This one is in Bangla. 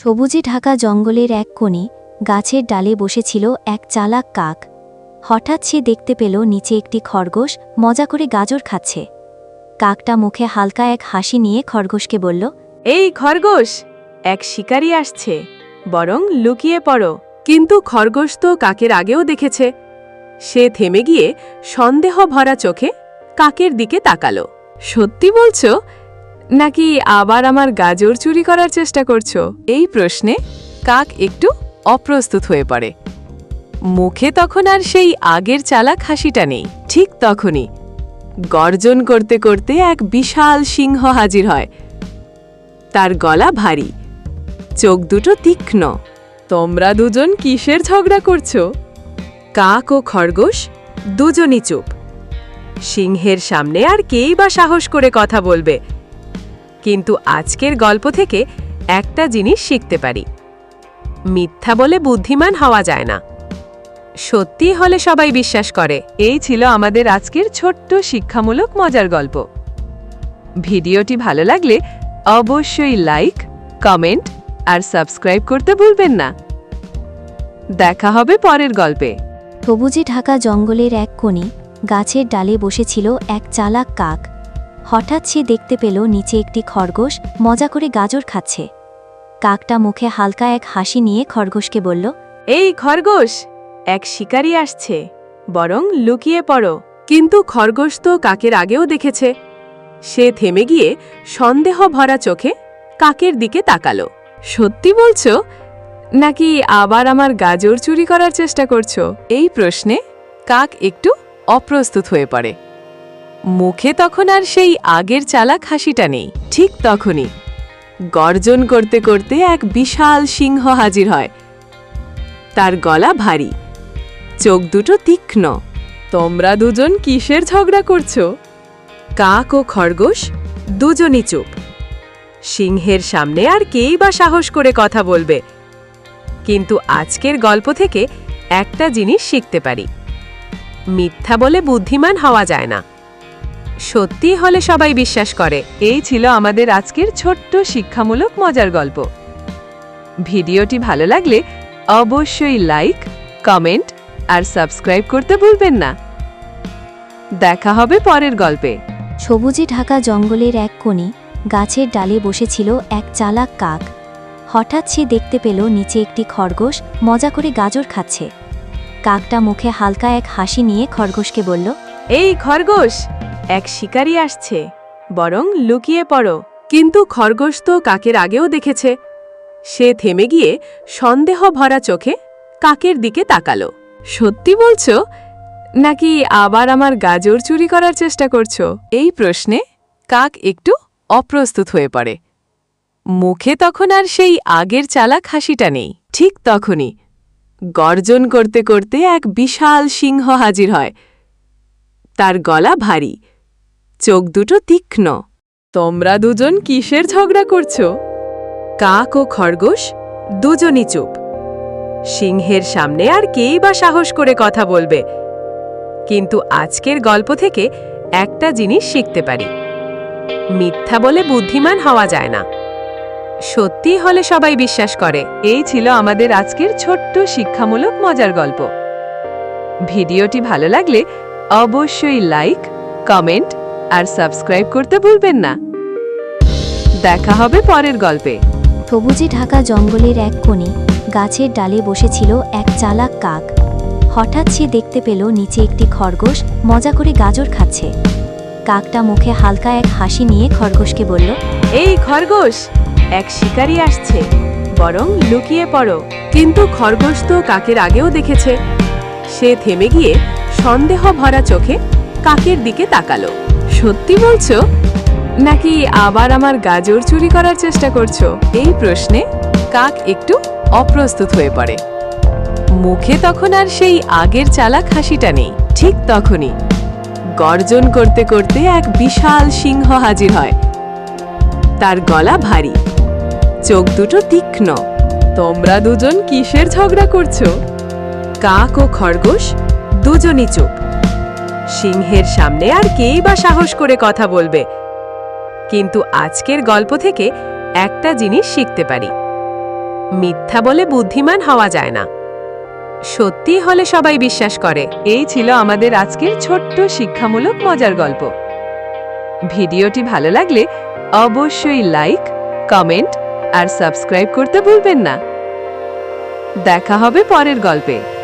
সবুজে ঢাকা জঙ্গলের এক কোণে গাছের ডালে বসেছিল এক চালাক কাক। হঠাৎ সে দেখতে পেল নিচে একটি খরগোশ মজা করে গাজর খাচ্ছে। কাকটা মুখে হালকা এক হাসি নিয়ে খরগোশকে বলল, এই খরগোশ, এক শিকারি আসছে। বরং লুকিয়ে পড়ো। কিন্তু খরগোশ তো কাকের আগেও দেখেছে। সে থেমে গিয়ে সন্দেহ ভরা চোখে কাকের দিকে তাকালো। সত্যি বলছো? নাকি আবার আমার গাজর চুরি করার চেষ্টা করছ? এই প্রশ্নে কাক একটু অপ্রস্তুত হয়ে পড়ে। মুখে তখন আর সেই আগের চালাক হাসিটা নেই, ঠিক তখনই গর্জন করতে করতে এক বিশাল সিংহ হাজির হয়। তার গলা ভারী, চোখ দুটো তীক্ষ্ণ। তোমরা দুজন কিসের ঝগড়া করছ? কাক ও খরগোশ দুজনই চুপ। সিংহের সামনে আর কেই বা সাহস করে কথা বলবে? কিন্তু আজকের গল্প থেকে একটা জিনিস শিখতে পারি। মিথ্যা বলে বুদ্ধিমান হওয়া যায় না। সত্যি হলে সবাই বিশ্বাস করে। এই ছিল আমাদের আজকের ছোট্ট শিক্ষামূলক মজার গল্প। ভিডিওটি ভালো লাগলে অবশ্যই লাইক, কমেন্ট আর সাবস্ক্রাইব করতে ভুলবেন না। দেখা হবে পরের গল্পে। সবুজে ঢাকা জঙ্গলের এক কোণে গাছের ডালে বসেছিল এক চালাক কাক। হঠাৎ সে দেখতে পেল নিচে একটি খরগোশ মজা করে গাজর খাচ্ছে। কাকটা মুখে হালকা এক হাসি নিয়ে খরগোশকে বলল, এই খরগোশ, এক শিকারি আসছে। বরং লুকিয়ে পড়ো। কিন্তু খরগোশ তো কাকের আগেও দেখেছে। সে থেমে গিয়ে সন্দেহ ভরা চোখে কাকের দিকে তাকালো। সত্যি বলছো? নাকি আবার আমার গাজর চুরি করার চেষ্টা করছ? এই প্রশ্নে কাক একটু অপ্রস্তুত হয়ে পড়ে। মুখে তখন আর সেই আগের চালাক হাসিটা নেই, ঠিক তখনই। গর্জন করতে করতে এক বিশাল সিংহ হাজির হয়। তার গলা ভারী, চোখ দুটো তীক্ষ্ণ। তোমরা দুজন কিসের ঝগড়া করছ? কাক ও খরগোশ দুজনই চুপ। সিংহের সামনে আর কেই বা সাহস করে কথা বলবে? কিন্তু আজকের গল্প থেকে একটা জিনিস শিখতে পারি। মিথ্যা বলে বুদ্ধিমান হওয়া যায় না। সত্যি হলে সবাই বিশ্বাস করে। এই ছিল আমাদের আজকের ছোট্ট শিক্ষামূলক মজার গল্প। ভিডিওটি ভালো লাগলে অবশ্যই লাইক কমেন্ট আর সাবস্ক্রাইব করতে ভুলবেন না। দেখা হবে পরের গল্পে। সবুজে ঢাকা জঙ্গলের এক কোণে গাছের ডালে বসেছিল এক চালাক কাক। হঠাৎ সে দেখতে পেল নিচে একটি খরগোশ মজা করে গাজর খাচ্ছে। কাকটা মুখে হালকা এক হাসি নিয়ে খরগোশকে বলল এই খরগোশ! এক শিকারি আসছে। বরং লুকিয়ে পড়ো। কিন্তু খরগোশ তো কাকের আগেও দেখেছে। সে থেমে গিয়ে সন্দেহ ভরা চোখে কাকের দিকে তাকালো। সত্যি বলছো? নাকি আবার আমার গাজর চুরি করার চেষ্টা করছ? এই প্রশ্নে কাক একটু অপ্রস্তুত হয়ে পড়ে। মুখে তখন আর সেই আগের চালাক হাসিটা নেই। ঠিক তখনই গর্জন করতে করতে এক বিশাল সিংহ হাজির হয়। তার গলা ভারী। চোখ দুটো তীক্ষ্ণ। তোমরা দুজন কিসের ঝগড়া করছ? কাক ও খরগোশ দুজনই চুপ। সিংহের সামনে আর কেই বা সাহস করে কথা বলবে? কিন্তু আজকের গল্প থেকে একটা জিনিস শিখতে পারি। মিথ্যা বলে বুদ্ধিমান হওয়া যায় না। সত্যি হলে সবাই বিশ্বাস করে। এই ছিল আমাদের আজকের ছোট্ট শিক্ষামূলক মজার গল্প। ভিডিওটি ভালো লাগলে অবশ্যই লাইক, কমেন্ট আর সাবস্ক্রাইব করতে ভুলবেন না। দেখা হবে পরের গল্পে। সবুজে ঢাকা জঙ্গলের এক কোণে গাছের ডালে বসেছিল এক চালাক কাক। হঠাৎ সে দেখতে পেল নিচে একটি খরগোশ মজা করে গাজর খাচ্ছে। কাকটা মুখে হালকা এক হাসি নিয়ে খরগোশকে বলল এই খরগোশ এক শিকারি আসছে। বরং লুকিয়ে পড়ো। কিন্তু খরগোশ তো কাকের আগেও দেখেছে। সে থেমে গিয়ে সন্দেহ ভরা চোখে কাকের দিকে তাকালো। সত্যি বলছো? নাকি আবার আমার গাজর চুরি করার চেষ্টা করছ? এই প্রশ্নে কাক একটু অপ্রস্তুত হয়ে পড়ে। মুখে তখন আর সেই আগের চালাক হাসিটা নেই, ঠিক তখনই। গর্জন করতে করতে এক বিশাল সিংহ হাজির হয়। তার গলা ভারী, চোখ দুটো তীক্ষ্ণ। তোমরা দুজন কিসের ঝগড়া করছ? কাক ও খরগোশ দুজনই চুপ। সিংহের সামনে আর কেই বা সাহস করে কথা বলবে। কিন্তু আজকের গল্প থেকে একটা জিনিস শিখতে পারি। মিথ্যা বলে বুদ্ধিমান হওয়া যায় না। সত্যি হলে সবাই বিশ্বাস করে। এই ছিল আমাদের আজকের ছোট্ট শিক্ষামূলক মজার গল্প। ভিডিওটি ভালো লাগলে অবশ্যই লাইক, কমেন্ট আর সাবস্ক্রাইব করতে ভুলবেন না। দেখা হবে পরের গল্পে।